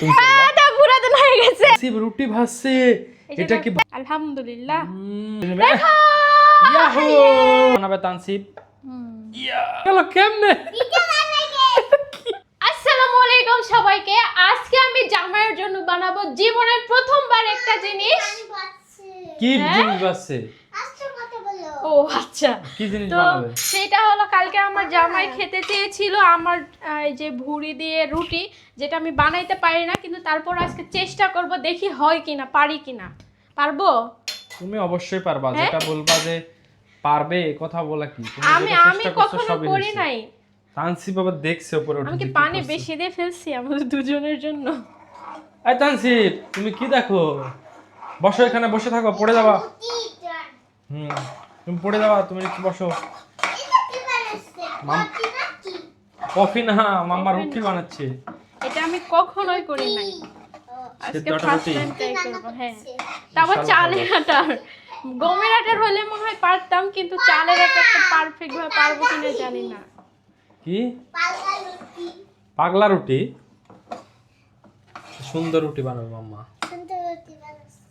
তুমি? এটা পুরাতন হয়ে গেছে। রুটি যে এটা কি আলহামদুলিল্লাহ। ইয়াহু! বানাবে তানসিব। ইয়া গেল কেমনে? আসসালামু আলাইকুম সবাইকে। আজকে আমি জামাইয়ের জন্য বানাবো জীবনের প্রথমবার একটা জিনিস। কি হ্যাঁ? জিনিস বাজছে ও আচ্ছা। তো সেটা হলো কালকে আমার জামাই খেতে চেয়েছিল আমার এই যে ভুড়ি দিয়ে রুটি যেটা আমি বানাইতে পারি না কিন্তু তারপর আজকে চেষ্টা করব দেখি হয় কিনা পারি কিনা। পারব? তুমি অবশ্যই পারবা হ্যাঁ? যেটা বলবা যে পারবে এ কথা বলা কি? আমি আমি কখনো করি নাই। তানসিব বাবা দেখছে উপরে আমি কি পানি বেশি দিয়ে ফেলছি আমাদের দুজনের জন্য? এই তানসিব তুমি কি দেখো? বসো এখানে বসে থাকো পড়ে যাবা। হুম। তুমি পড়ে যাবা তুমি একটু বসো। কফি না মাম্মা রুটি বানাচ্ছে। এটা আমি কখনোই করি নাই। আজকে ফার্স্ট টাইম ট্রাই করব হ্যাঁ। তারপর চালের আটার। গমের আটার হলে মনে হয় পারতাম কিন্তু চালের আটারটা পারফেক্ট ভাবে পারব কিনা জানি না। কি? পাগলা রুটি। সুন্দর রুটি বানাবে মাম্মা।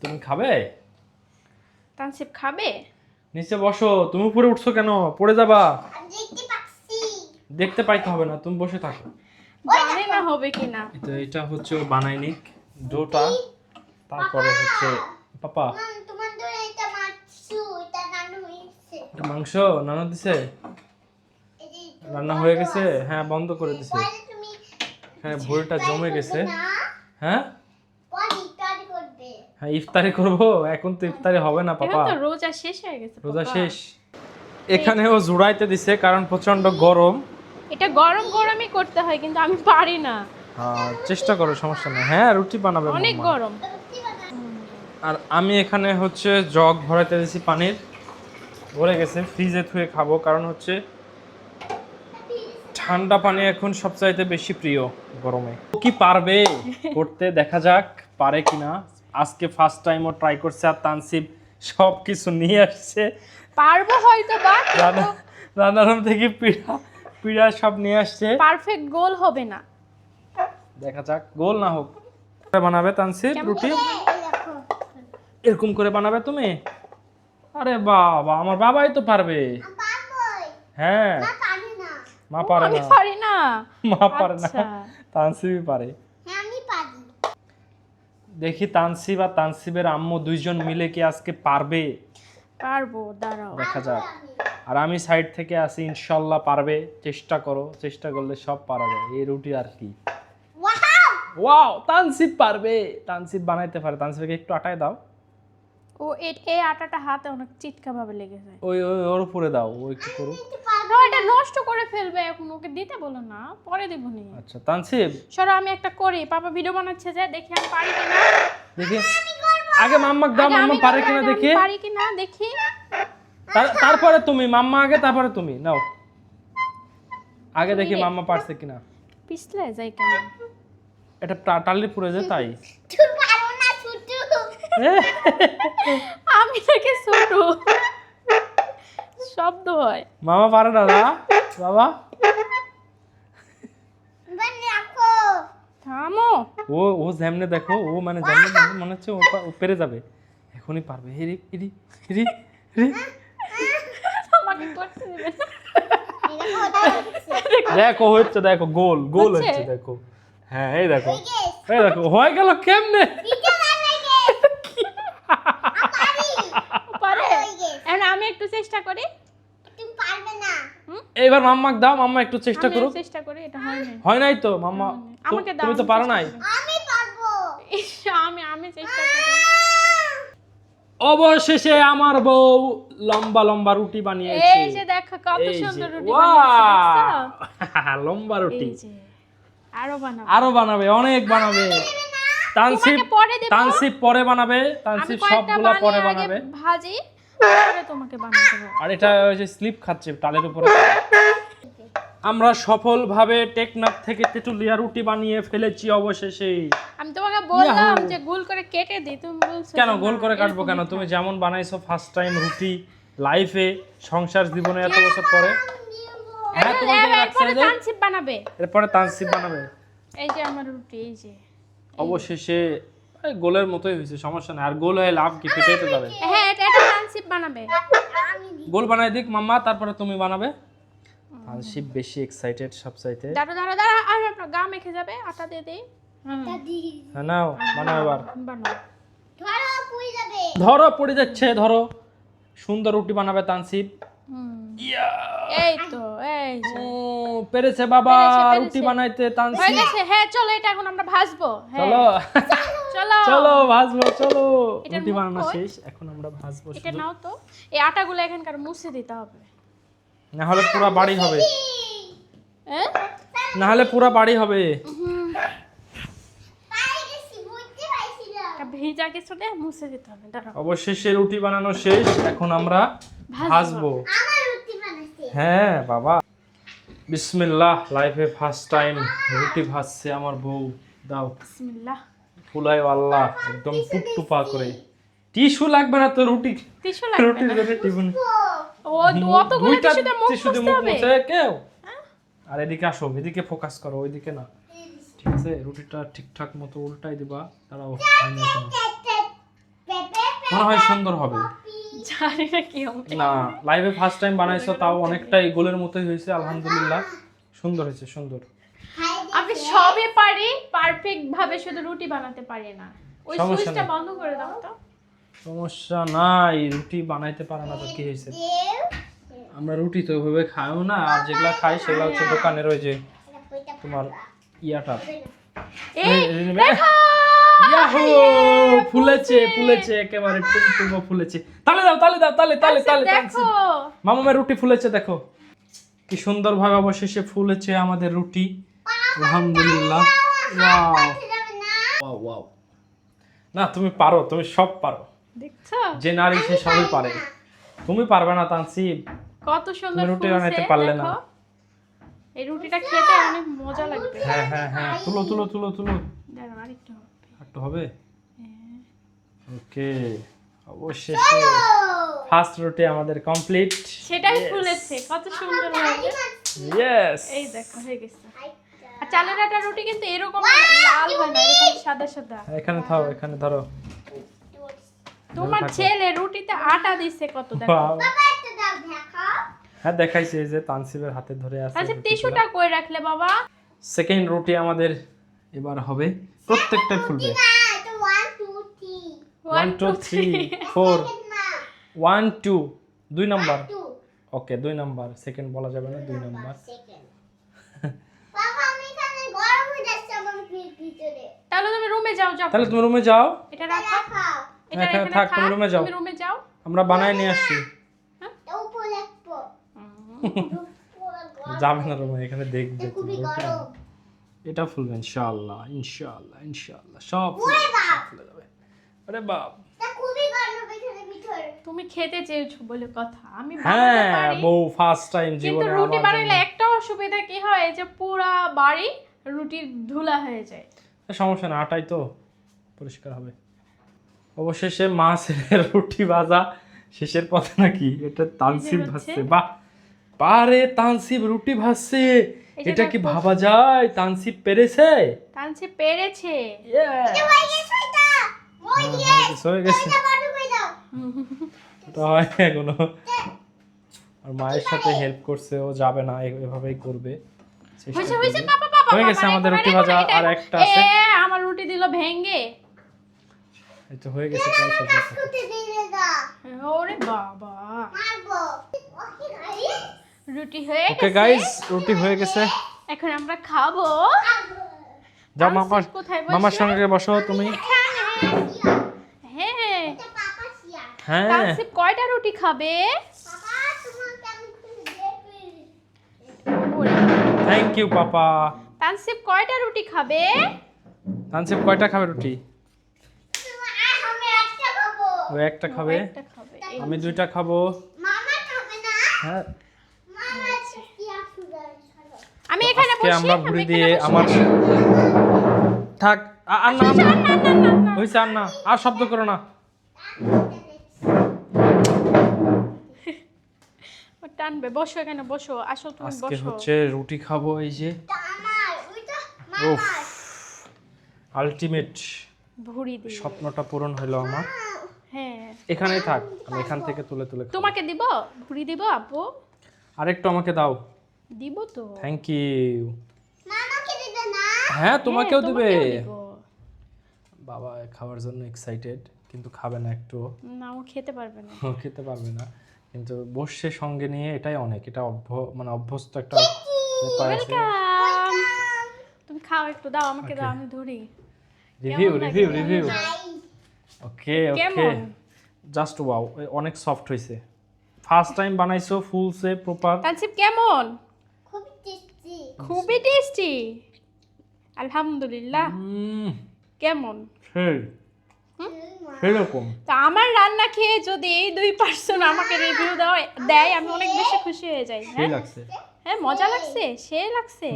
তুমি খাবে? তানসিব খাবে? নিচে বসো তুমি উপরে উঠছো কেন? পড়ে যাবা। দেখতে পাইতে হবে না তুমি বসে থাকো। জানি না হবে কিনা। এটা এটা হচ্ছে ও বানায় ডোটা। তারপরে হচ্ছে পাপা। এটা মাংস নানা দিছে। রান্না হয়ে গেছে? হ্যাঁ বন্ধ করে দিছে। এখানে ভুড়িটা জমে গেছে। হ্যাঁ? হ্যাঁ ইফতারি করব। এখন তো ইফতারি হবে না এখন পাপা। তো রোজা শেষ হয়ে গেছে রোজা শেষ। এখানেও জুড়াইতে দিছে কারণ প্রচণ্ড গরম। এটা গরম গরমই করতে হয় কিন্তু আমি পারি না। আহ, চেষ্টা করো সমস্যা নেই। হ্যাঁ রুটি বানাবে অনেক গরম। আর আমি এখানে হচ্ছে জগ ভরাইতে দিয়েছি পানির। ভরে গেছে ফ্রিজে থুয়ে খাব কারণ হচ্ছে ঠান্ডা পানি এখন সবচাইতে বেশি প্রিয় গরমে। কি পারবে? করতে দেখা যাক পারে কিনা। আজকে ফার্স্ট টাইম ও ট্রাই করছে আর তানসিব সব কিছু নিয়ে আসছে। পারব হয়তো বা রান্না রান্নারুম থেকে পিড়া পিড়া সব নিয়ে আসছে। পারফেক্ট গোল হবে না। দেখা যাক গোল না হোক। বানাবে তানসিব রুটি? এরকম করে বানাবে তুমি? আরে বাবা আমার বাবাই তো পারবে। হ্যাঁ। মা পারে না। পারি না। মা পারে না। আচ্ছা। তানসিবই পারে। দেখি তানসিব আর তানসিবের আম্মু দুইজন মিলে কি আজকে পারবে? পারব দাঁড়াও। দেখা যাক। আর আমি সাইড থেকে আসি ইনশাল্লাহ পারবে। চেষ্টা করো চেষ্টা করলে সব পারা যায়। এই রুটি আর কি? ওয়াও তানসিব পারবে। তানসিব বানাইতে পারে। তানসিবকে একটু আটায় দাও। ও এই আটাটা হাতে অনেক চিটকা ভাবে লেগে যায় ওই ওই ওর উপরে দাও ও একটু করুক। না এটা নষ্ট করে ফেলবে এখন ওকে দিতে বলো না পরে দেবো নি আচ্ছা তানসিব। সরো আমি একটা করি পাপা ভিডিও বানাচ্ছে যে দেখি আমি পারি কিনা। দেখি। আগে মাম্মাক দাও মাম্মা আমি পারে কিনা দেখি। পারি কিনা দেখি। তারপরে তুমি মাম্মা আগে তারপরে তুমি নাও। আগে দেখি মাম্মা পারছে কিনা। পিছলে যাই কেন? এটা টালি পুড়ে যায় তাই। আমি থেকে ছোট। শব্দ হয়। মামা পারে না না বাবা। থামো। ও ও যেমনে দেখো ও মানে যেমনে যেমনে মনে হচ্ছে ও পেরে যাবে। এখনই পারবে। হেরি হেরি হেরি হেরি। আমাকে করতে দেবে দেখো হচ্ছে দেখো গোল গোল হচ্ছে? হচ্ছে দেখো। হ্যাঁ এই দেখো। এই দেখো হয়ে গেল কেমনে পারে এখন আমি একটু চেষ্টা করি? এইবার মাম্মাক দাও মাম্মা একটু চেষ্টা আমি করুক। চেষ্টা করি এটা হয় না হয় নাই তো মাম্মা? আমাকে দাও, তুমি তো আমি পারো নাই। ইস, আমি আমি চেষ্টা করি। অবশেষে আমার বউ লম্বা লম্বা রুটি বানিয়েছে। এই যে দেখো কত সুন্দর রুটি! বানিয়েছে লম্বা রুটি। এই যে আরও বানাবো। আরও বানাবে অনেক বানাবে। তানসিব পরে দেবো। তানসিব পরে বানাবে আমি তানসিব সবগুলা পরে বানাবে। ভাজি। তোমাকে বানিয়ে দেবো আর এটা ওই যে স্লিপ খাচ্ছে টালের উপরে। আমরা সফলভাবে টেকনাফ থেকে তেঁতুলিয়া রুটি বানিয়ে ফেলেছি অবশেষে। আমি তোমাকে বললাম যে গোল করে কেটে দিই তুমি বলছো কেন গোল করে কাটবো কেন? তুমি যেমন বানাইছো ফার্স্ট টাইম রুটি লাইফে সংসার জীবনে এত বছর পরে। হ্যাঁ জন্য রাখছে? তানসিব বানাবে। এরপরে তানসিব বানাবে। এই যে আমার রুটি এই যে। অবশেষে গোলের মতোই হয়েছে সমস্যা নাই। আর গোল হয়ে লাভ কি? পেটে তো যাবে। হ্যাঁ এটা বানাবে। গোল বানাই দিক মাম্মা তারপরে তুমি বানাবে। আলশিপ বেশি এক্সাইটেড সব চাইতে দাঁড়ো দাঁড়ো দাঁড়ো আর আপনার গা মেখে যাবে আটা দিয়ে দিই। হ্যাঁ নাও বানাও এবার। বানাও। ধরো পড়ে যাচ্ছে ধরো। সুন্দর রুটি বানাবে তানসিপ হুম। এই তো এই পেরেছে বাবা। রুটি বানাইতে হয়ে তানসিপ হ্যাঁ চলো এটা এখন আমরা ভাজবো হ্যাঁ। চলো চলো। চলো ভাজবো চলো। রুটি বানানো শেষ এখন আমরা ভাজবো এটা নাও তো। এই আটাগুলো এখানকার মুছে দিতে হবে। না হলে পুরো বাড়ি হবে। হ্যাঁ না হলে পুরো বাড়ি হবে। এটা ভেজা কিছু দিয়ে মুছে দিতে হবে দাঁড়াও। অবশেষে রুটি বানানো শেষ এখন আমরা ভাজবো। ভাজবো হ্যাঁ বাবা। বিসমিল্লাহ লাইফে ফার্স্ট টাইম রুটি ভাজছে আমার বউ। দাও। বিসমিল্লাহ। ফুলাই আল্লাহ একদম টুকটুপা করে। টিস্যু লাগবে না তো রুটি। টিস্যু লাগবে রুটির। জন্য টিফিন। ও অতগুলো টিস্যুতে মুখ টিস্যু দিয়ে মুখ মুছে কেউ? আর এদিকে আসো এদিকে ফোকাস করো ওইদিকে না। ঠিক আছে রুটিটা ঠিকঠাক মতো উল্টাই দিবা দাঁড়াও হয় এখনও। মনে হয় সুন্দর হবে। জানি না কি হবে। না লাইভে ফার্স্ট টাইম বানাইছো তাও অনেকটাই গোলের মতোই হয়েছে আলহামদুলিল্লাহ। সুন্দর হয়েছে সুন্দর। সবই পারি পারফেক্ট ভাবে শুধু রুটি বানাতে পারি না। ওই সমস্যা সুইচটা নেই। বন্ধ করে দাও তো। সমস্যা নাই রুটি বানাইতে পারে না তো কি হয়েছে? আমরা রুটি তো ওইভাবে খাইও না আর যেগুলা খাই সেগুলা হচ্ছে দোকানের ওই যে তোমার ইয়াটা। এই এই- এই- দেখো ইয়াহু! ফুলেছে ফুলেছে! একেবারে টুমটুমো ফুলেছে। তালে দাও তালে দাও তালে তালে আচ্ছা, তালে দেখো। মামামের রুটি ফুলেছে দেখো। কি সুন্দরভাবে অবশেষে ফুলেছে আমাদের রুটি। আলহামদুলিল্লাহ। ওয়াও। ওয়াও। ওয়াও না তুমি পারো তুমি সব পারো। দেখছ? যে নারী সে সবই পারে তুমি পারবে না তানসিব কত সুন্দর রুটি বানাইতে পারলে না। এই রুটিটা খেতে অনেক মজা লাগবে। হ্যাঁ হ্যাঁ হ্যাঁ। তুলো তুলো তুলো তুলো। দাঁড়াও আরেকটু হবে। হবে? হ্যাঁ। ওকে অবশেষে ফার্স্ট রুটি আমাদের কমপ্লিট। সেটাই ফুলেছে কত সুন্দর লাগে ইয়েস এই দেখো হয়ে গেছে। আর চালের আটা রুটি কিন্তু এরকম লাল হয় না এরকম সাদা সাদা। এখানে থাও এখানে ধরো। তোমার ছেলে রুটিতে আটা দিছে কত দেখো। Wow. হ্যাঁ দেখাইছে যে তানসিবের হাতে ধরে আছে আচ্ছা টিস্যুটা কই রাখলে বাবা? সেকেন্ড রুটি আমাদের এবার হবে প্রত্যেকটা ফুলবে one two three four one two দুই নাম্বার। ওকে দুই নাম্বার সেকেন্ড বলা যাবে না দুই নাম্বার। তাহলে তুমি রুমে যাও যাও তাহলে তুমি রুমে যাও। এটা রাখো। এটা এখানে এখানে থাক, থাক তুমি রুমে যাও। তুমি রুমে যাও। আমরা বানাই নিয়ে আসছি। যাবে না রুমে এখানে দেখবে এটা ফুলবে ইনশাআল্লাহ ইনশাআল্লাহ ইনশাআল্লাহ সব ফুলে যাবে। আরে বাপ! তুমি খেতে চেয়েছো বলে কথা আমি হ্যাঁ পারি। বউ ফার্স্ট টাইম কিন্তু জীবনে রুটি বানাইলে একটা অসুবিধা কি হয় যে পুরা বাড়ি রুটির ধুলা হয়ে যায়। সমস্যা না আটাই তো পরিষ্কার হবে। অবশেষে মাছের রুটি ভাজা শেষের পথে নাকি এটা তানসিব। ভাজছে। বাহ পারে তানসিব রুটি ভাজছে। এটা কি ভাবা যায়? তানসিব পেরেছে? তানসি পেরেছে! হয়ে গেছে, হয়ে হয় এখনও। আর মায়ের সাথে হেল্প করছে ও যাবে না এভাবেই করবে। হয়েছে করবে। হয়েছে বাবা হয়ে গেছে আমাদের রুটি ভাজা আর একটা আছে। এ, আমার রুটি দিল ভেঙ্গে। এই তো হয়ে গেছে প্রায় হয়েছে। ওরে বাবা। রুটি হয়ে গেছে। ওকে গাইস রুটি হয়ে গেছে। এখন আমরা খাব। যাও মামার কোথায় মামার সঙ্গে বসো তুমি। হ্যাঁ। হ্যাঁ। কয়টা রুটি খাবে? Thank you papa. তানসিব কয়টা রুটি খাবে? তানসিব কয়টা খাবে রুটি? ও একটা খাবে? একটা খাবে। এই আমি দুইটা খাব। হ্যাঁ। আমি এখানে বসি আমরা এখানে দিয়ে আমার থাক আর না। হয়েছে আর না। আর শব্দ করো না। টানবে বসো এখানে বসো। আসো তুমি আজকে বসো। হচ্ছে রুটি খাব এই যে। উফ। আলটিমেট ভুড়ি দিয়ে। স্বপ্নটা পূরণ হলো আমার। হ্যাঁ। এখানেই থাক আমি এখান থেকে তুলে তুলে খাব। তোমাকে দিব? ভুড়ি দিব আপু? আরেকটু আমাকে দাও। দিব তো। থ্যাংক ইউ মামাকে দিবে না? হ্যাঁ তোমাকেও হ্যাঁ, দিবে। তোমাকেও দিব। বাবা খাওয়ার জন্য এক্সাইটেড কিন্তু খাবে না একটু না ও খেতে পারবে না। খেতে পারবে না। কিন্তু বসে সঙ্গে নিয়ে এটাই অনেক। এটা অভ্য মানে অভ্যস্ত একটা ব্যাপার আছে। Welcome! খাও একটু দাও আমাকে দাও আমি ধরি। Review review review okay okay কেমন? জাস্ট ওয়াও অনেক সফট হয়েছে ফার্স্ট টাইম বানাইছো ফুলসে প্রপার তানসিব কেমন? খুব টেস্টি খুবই টেস্টি আলহামদুলিল্লাহ। কেমন? সেই। সেরকম। তা আমার রান্না খেয়ে যদি এই দুই পার্সন আমাকে রিভিউ দেওয়া দেয় আমি অনেক বেশি খুশি হয়ে যাই হ্যাঁ? লাগছে। হ্যাঁ মজা লাগছে সে লাগছে।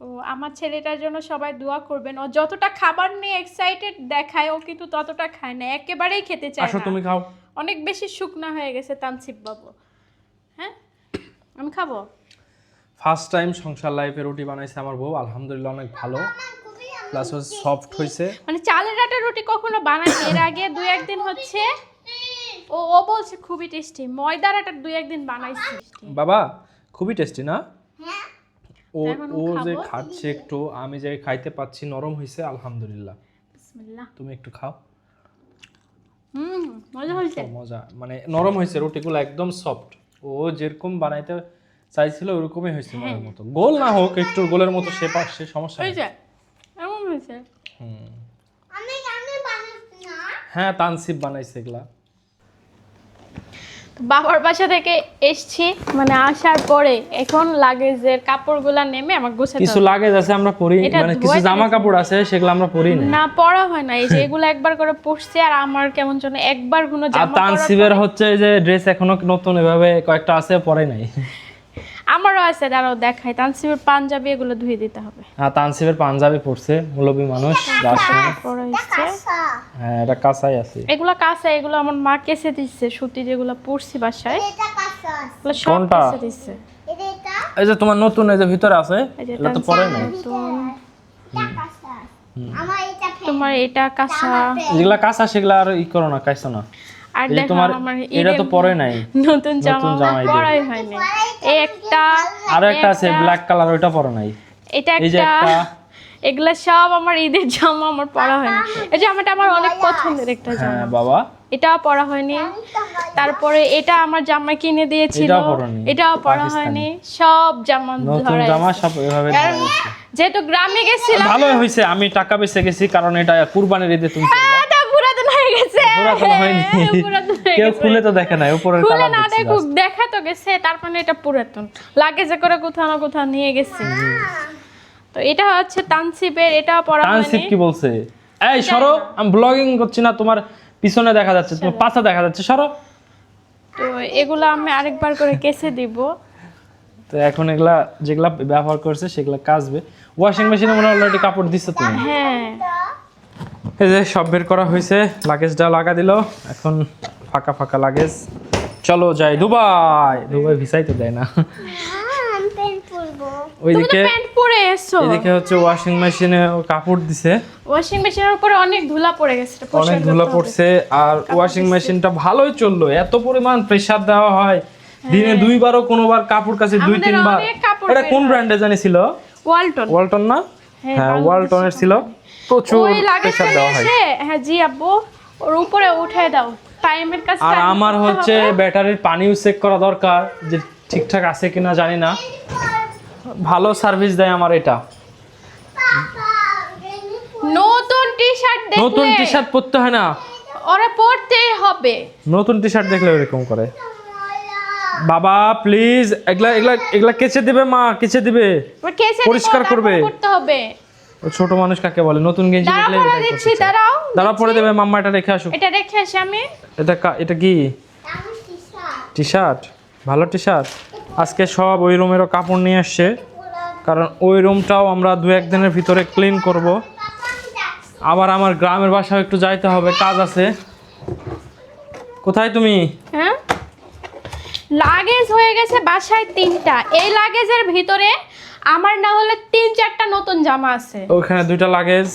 ও আমার ছেলেটার জন্য সবাই দোয়া করবেন। ও যতটা খাবার নিয়ে এক্সাইটেড দেখায় ও কিন্তু ততটা খায় না। একেবারেই খেতে চায় আসো না। তুমি খাও। অনেক বেশি শুকনা হয়ে গেছে তানসিব বাবু। হ্যাঁ? আমি খাব? ফার্স্ট টাইম সংসার লাইফে রুটি বানাইছে আমার বউ। আলহামদুলিল্লাহ অনেক ভালো। প্লাস হচ্ছে সফট হয়েছে মানে চালের আটার রুটি কখনো বানাইনি এর আগে দুই একদিন হচ্ছে ও ও বলছে খুবই টেস্টি ময়দার আটার দুই একদিন বানাইছি। বাবা খুবই টেস্টি না? ও ও যে খাচ্ছে একটু আমি যে খাইতে পাচ্ছি নরম হয়েছে আলহামদুলিল্লাহ। বিসমিল্লাহ। তুমি একটু খাও। হুম মজা মানে নরম হয়েছে রুটিগুলো একদম সফট ও যেরকম বানাইতে চাইছিল ওরকমই হয়েছে মনের মতো। গোল না হোক একটু গোলের মতো শেপ আসছে সমস্যা নেই। হয়েছে এমন হয়েছে হুম। আমি আমি বানাচ্ছি না। হ্যাঁ তানসিব বানাইছে এগুলা। বাবার বাসা থেকে এসছি মানে আসার পরে এখন লাগেজের কাপড়গুলা নেমে আমার গোছাতে কিছু। লাগেজ আছে আমরা পরি মানে কিছু জামা কাপড় আছে সেগুলো আমরা পরি না না পড়া হয় না এই যে এগুলো একবার করে পরছি আর আমার কেমন যেন একবার কোনো জামা আর তানসিবের হচ্ছে যে ড্রেস এখনও নতুন এভাবে কয়েকটা আছে পরে নাই। আমারও আছে দাঁড়াও দেখাই। তানসিবের পাঞ্জাবি এগুলো ধুয়ে দিতে হবে। আর তানসিবের পাঞ্জাবি পরছে মুলবি মানুষ হ্যাঁ এটা কাঁচাই আছে। এগুলো কাঁচা এগুলো আমার মা কেসে দিচ্ছে সুতি যেগুলো পরছি বাসায়। এটা কাঁচা এগুলো সব কোনটা? কেসে দিচ্ছে এই যে তোমার নতুন এই যে ভিতরে আছে এটা তো পরে নাই। এটা কাঁচা আমার এটা তোমার এটা কাঁচা। যেগুলা কাঁচা সেগুলা আর ই করো না কাইছো না। আর দেখো আমার এটা তো পরে নাই। নতুন জামা জামা পরাই হয়নি। এই একটা আরও একটা আছে ব্ল্যাক কালার পরে নাই। এটা একটা এগুলা সব আমার ঈদের জামা আমার পরা হয়নি। এই জামাটা আমার অনেক পছন্দের একটা জামা। হ্যাঁ বাবা। এটাও পরা হয়নি। তারপরে এটা আমার জামা কিনে দিয়েছিল। এটাও পরা হয়নি। সব জামা নতুন জামা সব এভাবে যেহেতু গ্রামে গেছিলাম ভালোই হয়েছে আমি টাকা বেঁচে গেছি কারণ এটা কুরবানির ঈদে তুমি হ্যাঁ, গেছে। কেউ খুলে তো দেখে নাই উপরের খুলে না just। দেখা তো গেছে তার মানে এটা পুরাতন। লাগেজে করে কোথাও না কোথাও নিয়ে গেছে। তো এটা হচ্ছে তানসিবের এটা তানসিব হয়নি। কি বলছে? এই সরো আমি ব্লগিং করছি না তোমার পিছনে দেখা যাচ্ছে তোমার পাছা দেখা যাচ্ছে সরো। তো এগুলো আমি আরেকবার করে কেসে দিব। তো এখন এগুলা যেগুলা ব্যবহার করছে সেগুলা কাচবে। ওয়াশিং মেশিনে মনে অলরেডি কাপড় দিচ্ছে তুমি। হ্যাঁ। এই যে সব বের করা হয়েছে লাগেজটা লাগা দিল। এখন ফাঁকা ফাঁকা লাগেজ চলো যাই দুবাই। দুবাই ভিসাই তো দেয় না। হ্যাঁ ওইদিকে পরে এদিকে হচ্ছে ওয়াশিং মেশিনে কাপড় দিছে। ওয়াশিং মেশিনের উপরে অনেক ধুলা পড়ে গেছে অনেক ধুলো। পড়ছে আর ওয়াশিং মেশিনটা ভালোই চলল। এত পরিমাণ প্রেসার দেওয়া হয়। দিনে দুইবারও কোনোবার কাপড় কাছে দুই হ্যাঁ। তিনবার। এটা কোন ব্র্যান্ডে জানি ছিল? ওয়ালটন ওয়ালটন না? হ্যাঁ, হ্যাঁ ওয়ালটনের ছিল। প্রচুর প্রেসার দেওয়া হয়। হ্যাঁ জি আব্বু ওর উপরে উঠে দাও। টাইমের কাছে আর আমার হচ্ছে ব্যাটারির পানিও চেক করা দরকার যে ঠিকঠাক আছে কিনা জানি না। ভালো সার্ভিস দেয় আমার এটা। নতুন টি শার্ট নতুন টি শার্ট পরতে হয় না। ওরা পরতেই হবে। নতুন টি শার্ট দেখলে এরকম করে। বাবা প্লিজ এগুলা এগুলা এগুলা কেচে দিবে মা কেচে দিবে। পরিষ্কার করবে। করতে হবে। ছোট মানুষ কাকে বলে? নতুন গেঞ্জি দেখলে পরে দিচ্ছি। দাঁড়াও দাঁড়া পরে দেবে মাম্মা এটা রেখে আসো এটা রেখে আসি আমি। এটা এটা কি? টি শার্ট ভালো টি শার্ট আজকে সব ওই রুমেরও কাপড় নিয়ে আসছে। কারণ ওই রুমটাও আমরা দু একদিনের ভিতরে ক্লিন করব। আবার আমার গ্রামের বাসাও একটু যাইতে হবে কাজ আছে। কোথায় তুমি? হ্যাঁ? লাগেজ হয়ে গেছে বাসায় তিনটা। এই লাগেজের ভিতরে আমার না হলে তিন চারটা নতুন জামা আছে। ওখানে দুইটা লাগেজ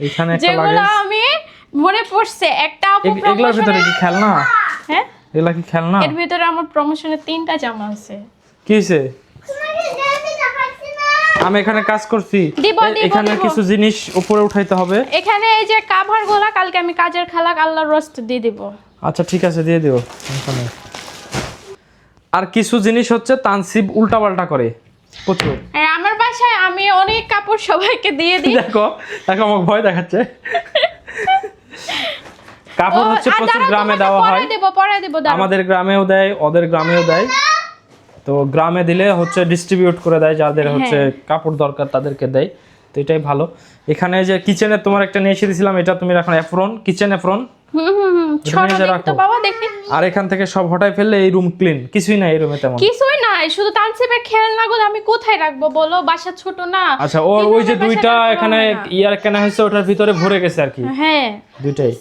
এখানে একটা লাগেজ যেগুলো আমি মনে পড়ছে একটা আপু এগ- এগুলোর ভিতরে কি খেলনা? হ্যাঁ? এগুলা কি খেলনা? এর ভিতরে আমার প্রমোশনে তিনটা জামা আছে। কি না আমি এখানে কাজ করছি। এখানে কিছু জিনিস উপরে উঠাইতে হবে। এখানে এই যে কাভারগুলা কালকে আমি কাজের খালাক আল্লাহর রোস্ট দিয়ে দিব। আচ্ছা ঠিক আছে দিয়ে দিও নেই। আর কিছু জিনিস হচ্ছে তানসিব উল্টাপাল্টা করে। প্রচুর। আমি অনেক কাপড় সবাইকে দিয়ে দিই। দেখো দেখো আমাকে ভয় দেখাচ্ছে। কাপড় হচ্ছে প্রচুর গ্রামে দেওয়া হয়। দেব পরে দেব দাঁড়াও। আমাদের গ্রামেও দেয় ওদের গ্রামেও দেয়। তো গ্রামে দিলে হচ্ছে ডিস্ট্রিবিউট করে দেয় যাদের হচ্ছে কাপড় দরকার তাদেরকে দেয়। তো এটাই ভালো। এখানে যে কিচেনে তোমার একটা নিয়ে এসে দিয়েছিলাম এটা তুমি এখন এফরন কিচেন এফরন আর এখান থেকে সব হটাই ফেললে এই রুম ক্লিন কিছুই নাই এই রুমে তেমন। কিছুই নাই শুধু তানসিপের খেলনাগুলো আমি কোথায় রাখব বলো? বাসা ছোট না। আচ্ছা ওর ওই যে দুইটা এখানে ইয়ার কেনা হয়েছে ওটার ভিতরে ভরে গেছে আর কি। হ্যাঁ। দুইটাই।